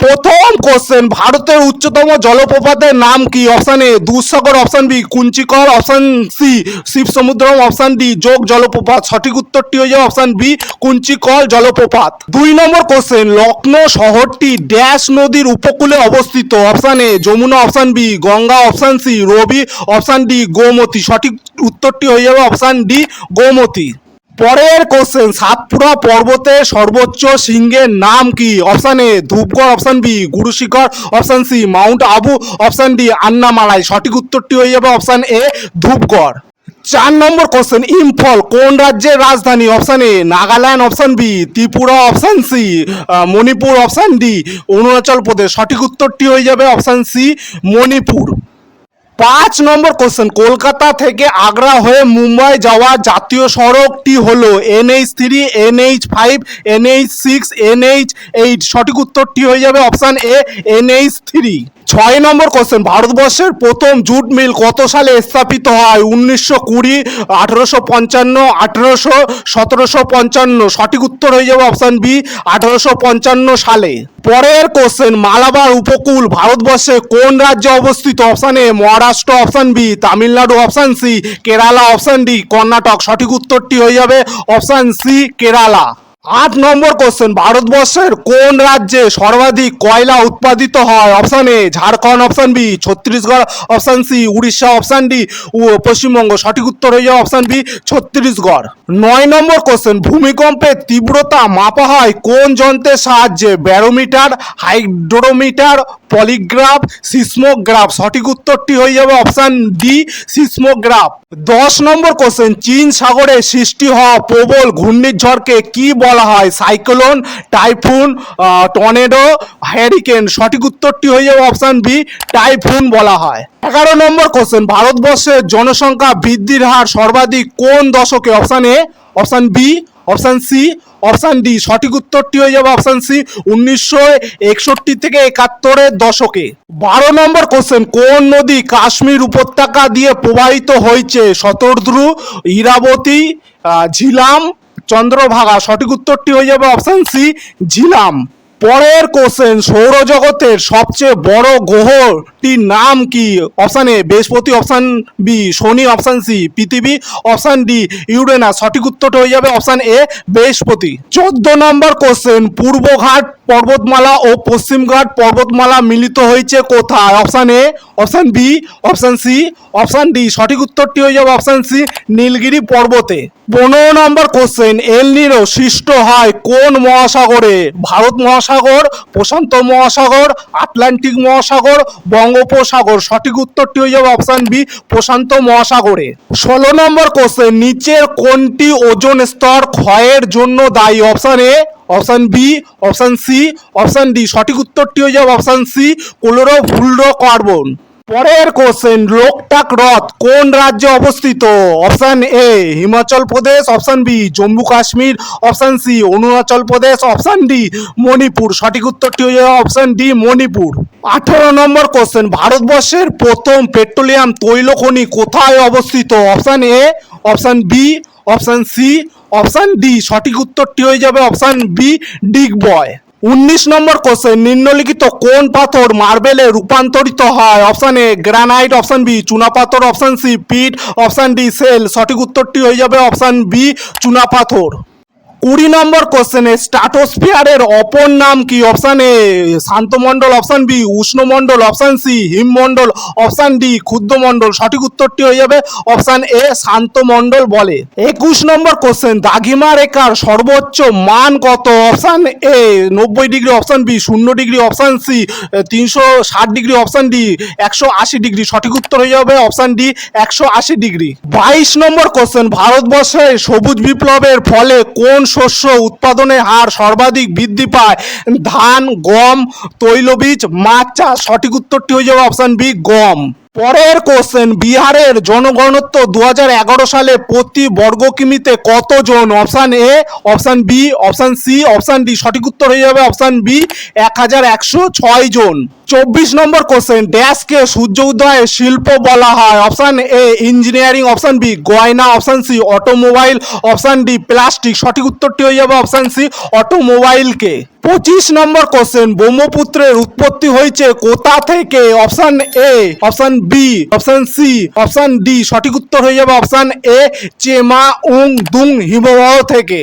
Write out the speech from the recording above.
প্রথম কোশ্চেন ভারতের উচ্চতম জলপ্রপাতের নাম কি? Option A Dudhsagar option B Kunchikal option C Shivasamudram option D Jog জলপ্রপাত, সঠিক উত্তরটি হয়ে যাবে অপশন বি কুঞ্চিকল জলপ্রপাত। দুই নম্বর কোশ্চেন লখনৌ শহরটি ড্যাশ নদীর উপকূলে অবস্থিত। Option A Yamuna option B Ganga option C Ravi option D Gomti. সঠিক উত্তরটি হয়ে যাবে অপশন ডি গোমতী। পরের কোশ্চেন সাতপুরা পর্বতের সর্বোচ্চ শৃঙ্গের নাম কি? Option A Dhupgarh option B Gurushikhar option C mount Abu option D Annamalai. সঠিক উত্তরটি হয়ে যাবে অপশান এ ধূপগড়। চার নম্বর কোশ্চেন ইম্ফল, কোন রাজ্যের রাজধানী? Option A Nagaland option B Tripura option C Manipur option D Arunachal Pradesh. সঠিক উত্তরটি হয়ে যাবে অপশান সি মণিপুর। পাঁচ নম্বর কোশ্চেন কলকাতা থেকে আগ্রা হয়ে মুম্বাই যাওয়া জাতীয় সড়কটি হলো NH three N H five N H six N H eight সঠিক উত্তরটি হয়ে যাবে option A N H three ছয় নম্বর কোশ্চেন ভারতবর্ষের প্রথম জুট মিল কত সালে স্থাপিত হয়? উনিশশো কুড়ি, আঠেরোশো পঞ্চান্ন, আঠেরোশো সতেরোশো পঞ্চান্ন? সঠিক উত্তর হয়ে যাবে অপশান বি আঠেরোশো পঞ্চান্ন সালে। পরের কোশ্চেন মালাবার উপকূল ভারতবর্ষে কোন রাজ্যে অবস্থিত? Option A Maharashtra option B Tamil Nadu option C Kerala option D Karnataka. সঠিক উত্তরটি হয়ে যাবে অপশান সি কেরালা। আট নম্বর কোশ্চেন ভারতবর্ষের কোন রাজ্যে সর্বাধিক কয়লা উৎপাদিত হয়? Option A Jharkhand option B Chhattisgarh option C Orissa option D ও পশ্চিমবঙ্গ। সঠিক উত্তর হয়ে যাবে অপশান বি ছত্তিশগড়। নয় নম্বর কোশ্চেন ভূমিকম্পের তীব্রতা মাপা হয় কোন যন্ত্রের সাহায্যে? Barometer, hydrometer, polygraph, seismograph. সঠিক উত্তরটি হয়ে যাবে অপশান ডি সিসমোগ্রাফ। দশ নম্বর কোশ্চেন চীন সাগরে সৃষ্টি হওয়া প্রবল ঘূর্ণিঝড়কে কি বলা হয়। সাইক্লোন, টাইফুন টর্নেডো হ্যারিকেন সঠিক উত্তরটি হয়ে যাবে অপশান বি, টাইফুন বলা হয়। এগারো নম্বর কোশ্চেন ভারতবর্ষের জনসংখ্যা বৃদ্ধির হার সর্বাধিক কোন দশকে? Option A, option B, option C, option D. সঠিক উত্তরটি হয়ে যাবে অপশান সি, উনিশশো একষট্টি থেকে একাত্তরের দশকে। বারো নম্বর কোশ্চেন কোন নদী কাশ্মীর উপত্যকা দিয়ে প্রবাহিত হয়েছে? শতদ্রু, ইরাবতী ঝিলাম চন্দ্রভাগা, সঠিক উত্তরটি হয়ে যাবে অপশন সি ঝিলাম। পরের কোশ্চেন সৌরজগতের সবচেয়ে বড় গ্রহটির নাম কি? অপশান এ বৃহস্পতি। অপশান বি শনি। অপশান সি পৃথিবী। Option D Uranus. সঠিক উত্তরটা হয়ে যাবে অপশান এ বৃহস্পতি। চোদ্দ নম্বর কোশ্চেন পূর্বঘাট পর্বতমালা ও পশ্চিমঘাট পর্বতমালা মিলিত হয়েছে কোথায়? Option A option B option C option D সঠিক উত্তরটি হয়ে যাবে অপশান সি নীলগিরি পর্বতে। পনেরো নম্বর কোশ্চেন এল নিরো সৃষ্ট হয় কোন মহাসাগরে? ভারত মহাসাগর, প্রশান্ত মহাসাগর, আটলান্টিক মহাসাগর, বঙ্গোপসাগর। সঠিক উত্তরটি হয়ে যাবে অপশান বি প্রশান্ত মহাসাগরে। ষোলো নম্বর কোশ্চেন নিচের কোনটি ওজন স্তর ক্ষয়ের জন্য দায়ী? Option A option B, option C, option D. সঠিক উত্তরটি হয়ে যাবে option C, chlorofluorocarbon. পরের কোশ্চেন লোকটাক হ্রদ কোন রাজ্যে অবস্থিত? Option A, Himachal Pradesh, option B, Jammu Kashmir, option C, Arunachal Pradesh, option D, Manipur. সঠিক উত্তরটি হয়ে যাবে অপশান ডি, মণিপুর। আঠেরো নম্বর কোশ্চেন ভারতবর্ষের প্রথম পেট্রোলিয়াম তৈল খনি কোথায় অবস্থিত? Option A, option B, option C option D সঠিক উত্তরটি হয়ে যাবে অপশান বি ডিগ বয় উনিশ নম্বর কোশ্চেন নিম্নলিখিত কোন পাথর মার্বেলে রূপান্তরিত হয়? Option A granite option B চুনাপাথর option C peat option D shale সঠিক উত্তরটি হয়ে যাবে অপশান বি চুনাপাথর কুড়ি নম্বর কোশ্চেনে স্ট্রাটোস্ফিয়ারের অপর নাম কি? অপশান এ শান্তমণ্ডল অপশান বি উষ্ণমণ্ডল অপশান সি হিমমণ্ডল অপশান ডি ক্ষুদ্রমণ্ডল সঠিক উত্তরটি হয়ে যাবে অপশান এ শান্তমণ্ডল বলে। একুশ নম্বর কোশ্চেন দাঘিমা রেখার সর্বোচ্চ মান কত? অপশান এ নব্বই ডিগ্রি অপশান বি শূন্য ডিগ্রি অপশান সি তিনশো ষাট ডিগ্রি অপশান ডি একশো আশি ডিগ্রি। সঠিক উত্তর হয়ে যাবে অপশান ডি একশো আশি ডিগ্রি। বাইশ নম্বর কোশ্চেন ভারতবর্ষে সবুজ বিপ্লবের ফলে কোন শস্য উৎপাদনের হার সর্বাধিক বৃদ্ধি পায়। ধান, গম, তৈলবীজ, মাছ চাষ। সঠিক উত্তরটি হয়ে যাবে অপশান বি, গম। পরের কোশ্চেন বিহারের জনগণত্ব দু হাজার এগারো সালে প্রতি বর্গ কিমিতে কতজন? Option A option B option C option D সঠিক উত্তর হয়ে যাবে অপশান বি এক হাজার একশো ছয় জন। চব্বিশ নম্বর কোশ্চেন ড্যাশকে সূর্য উদয়ের শিল্প বলা হয়। Option A engineering option B গয়না option C automobile option D plastic সঠিক উত্তরটি হয়ে যাবে অপশান সি অটোমোবাইলকে পঁচিশ নম্বর কোশ্চেন ব্রহ্মপুত্রের উৎপত্তি হয়েছে কোথা থেকে? Option A option B option C option D সঠিক উত্তর হয়ে যাবে অপশান এ চেমা উং দুং হিমবাহ থেকে।